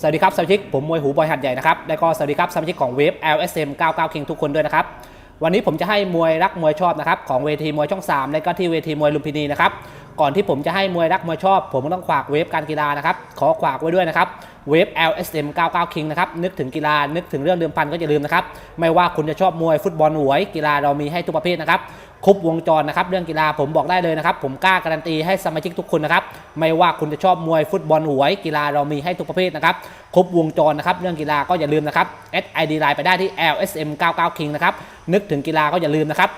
สวัสดีครับสมาชิกผมมวยหูบอยหัดใหญ่นะครับและก็สวัสดีครับสมาชิกของเวฟ LSM 99 King ทุกคนด้วยนะครับ วันนี้ผมจะให้มวยรักมวยชอบนะครับของเวทีมวยช่อง 3 และก็ที่เวทีมวยลุมพินีนะครับ ก่อนที่ผมจะให้มวยรักมวยชอบ ผมก็ต้องฝากเวฟการกีฬานะครับ ขอฝากไว้ด้วยนะครับเวฟ LSM 99 King นะครับ นึกถึงกีฬา นึกถึงเรื่องเดิมพันก็อย่าลืมนะครับ ไม่ว่าคุณจะชอบมวยฟุตบอลหวย กีฬาเรามีให้ทุกประเภทนะครับ ครบวงจรนะครับ เรื่องกีฬาผมบอกได้เลยนะครับ ผมกล้าการันตีให้สมาชิกทุกคนนะครับ ไม่ว่าคุณจะชอบมวยฟุตบอลหวย กีฬาเรามีให้ทุกประเภทนะครับ ครบวงจรนะครับ เรื่องกีฬาก็อย่าลืมนะครับ SID ไลน์ไปได้ที่ LSM 99 King นะครับ นึกถึงกีฬาก็อย่าลืมนะครับ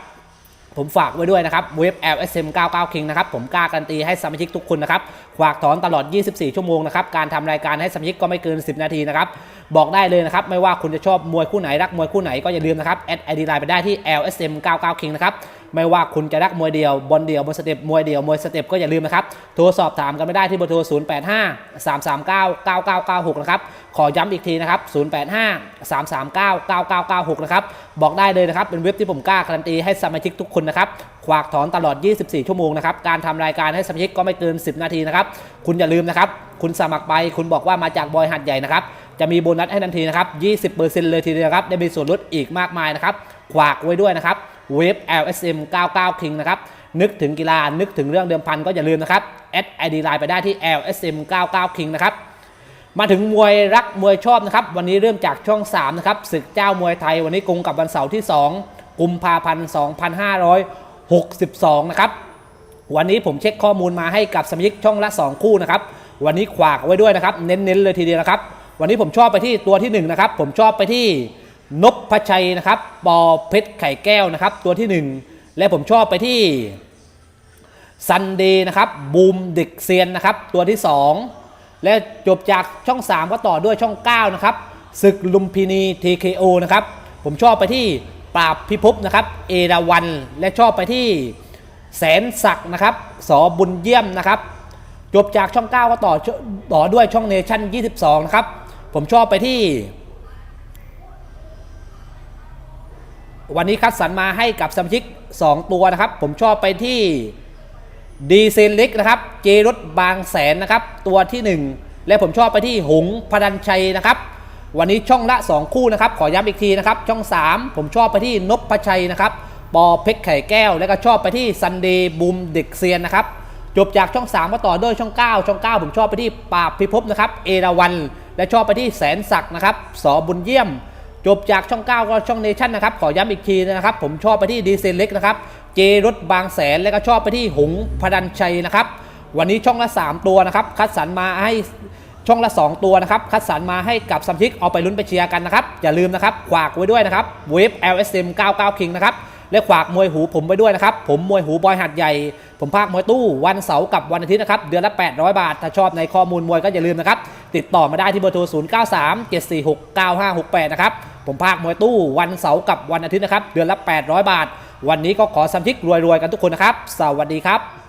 ผมฝากไว้ด้วยนะครับเว็บ LSM 99 King นะครับ ผมกล้าการันตีให้สมาชิกทุกคนนะครับฝากถอนตลอด 24 ชั่วโมงนะครับ การทำรายการให้สมาชิกก็ไม่เกิน 10 นาทีนะครับ บอกได้เลยนะครับ ไม่ว่าคุณจะชอบมวยคู่ไหน รักมวยคู่ไหนก็อย่าลืมนะครับ แอดไอดีไลน์ไปได้ที่ LSM 99 King นะครับ ไม่ว่าคุณจะรักมวยเดียวบอลเดียวบนสเต็ปมวยเดียวมวยสเต็ปก็อย่าลืมนะครับ โทรสอบถามกันไม่ได้ที่เบอร์โทร 085 339 9996 นะครับ ขอย้ำอีกทีนะครับ 085 339 9996 นะครับ บอกได้เลยนะครับ เป็นเว็บที่ผมกล้าการันตีให้สมาชิกทุกคนนะครับฝากถอนตลอด 24 ชั่วโมงนะครับ การทำรายการให้สมาชิกก็ไม่เกิน 10 นาทีนะครับ คุณอย่าลืมนะครับ คุณสมัครไป คุณบอกว่ามาจากบอยหัดใหญ่นะครับ จะมีโบนัสให้ทันทีนะครับ 20%เลยทีเดียวครับ ได้มีส่วนลดอีกมากมายนะครับฝากไว้ด้วยนะครับ เว็บ LSM 99 King นะครับ นึกถึงกีฬา นึกถึงเรื่องเดิมพันก็อย่าลืมนะครับแอดไอดีไลน์ไปได้ที่ LSM 99 King นะครับ มาถึงมวยรักมวยชอบนะครับ วันนี้เริ่มจากช่อง 3 นะครับ ศึกเจ้ามวยไทย วันนี้กงกับวันเสาร์ที่ 2 กุมภาพันธ์ 2562 นะครับ วันนี้ผมเช็คข้อมูลมาให้กับสมาชิกช่องละ 2 คู่นะครับ วันนี้ขวากไว้ด้วยนะครับ เน้นๆเลยทีเดียวนะครับ วันนี้ผมชอบไปที่ตัวที่1นะครับ ผมชอบไปที่ นพพชัยนะครับ ปอเพชรไข่แก้วนะครับ ตัวที่ 1 และผมชอบไปที่ซันเดย์นะครับ บูมเด็กเซียนนะครับ ตัวที่ 2 และจบจากช่อง 3 ก็ต่อด้วยช่อง 9 นะครับศึกลุมพินี TKO นะครับ ผมชอบไปที่ปราบพิภพนะครับ เอราวัน และชอบไปที่แสนศักดิ์นะครับ สอบุญเยี่ยมนะครับ จบจากช่อง 9 ก็ต่อต่อด้วยช่องเนชั่น 22 นะครับ ผมชอบไปที่ วันนี้คัดสรรมาให้กับสมาชิก 2 ตัวนะครับ ผมชอบไปที่ดีเซนล็กนะครับ เจรถบางแสนนะครับ ตัวที่ 1 และผมชอบไปที่หงพดัญชัยนะครับ วันนี้ช่องละ 2 คู่นะครับ ขอย้ำอีกทีนะครับ ช่อง 3 ผมชอบไปที่นพพชัยนะครับ ปอเพชรไข่แก้ว และก็ชอบไปที่ซันเดย์บูมเด็กเซียนนะครับ จบจากช่อง 3 ก็ต่อด้วยช่อง 9 ช่อง 9 ผมชอบไปที่ปราบพิภพนะครับ เอราวัน และชอบไปที่แสนศักดิ์นะครับ สอบุญเยี่ยม จบจากช่อง 9 ก็ช่องเนชั่นนะครับ ขอย้ำอีกทีนะครับ ผมชอบไปที่ดีเซลเล็กนะครับ เจรถบางแสนและก็ชอบไปที่หงพดัญชัยนะครับ วันนี้ช่องละ 3 ตัวนะครับ คัดสรรมาให้ช่องละ 2 ตัวนะครับ คัดสรรมาให้กับสมชิกเอาไปลุ้นไปเชียร์กันนะครับ อย่าลืมนะครับขวากไว้ด้วยนะครับเวฟ LSM 99 King นะครับและขวากมวยหูผมไว้ด้วยนะครับ ผมมวยหูบอยหัดใหญ่ ผมภาคมวยตู้วันเสาร์กับวันอาทิตย์นะครับ เดือนละ 800 บาท ถ้าชอบในข้อมูลมวยก็อย่าลืมนะครับ ติดต่อมาได้ที่เบอร์โทร 093 746 9568 นะครับ ผมภาคมวยตู้วันเสาร์กับวันอาทิตย์นะครับ เดือนละ 800 บาท วันนี้ก็ขอสัมาชิกรวยๆกันทุกคนนะครับ สวัสดีครับ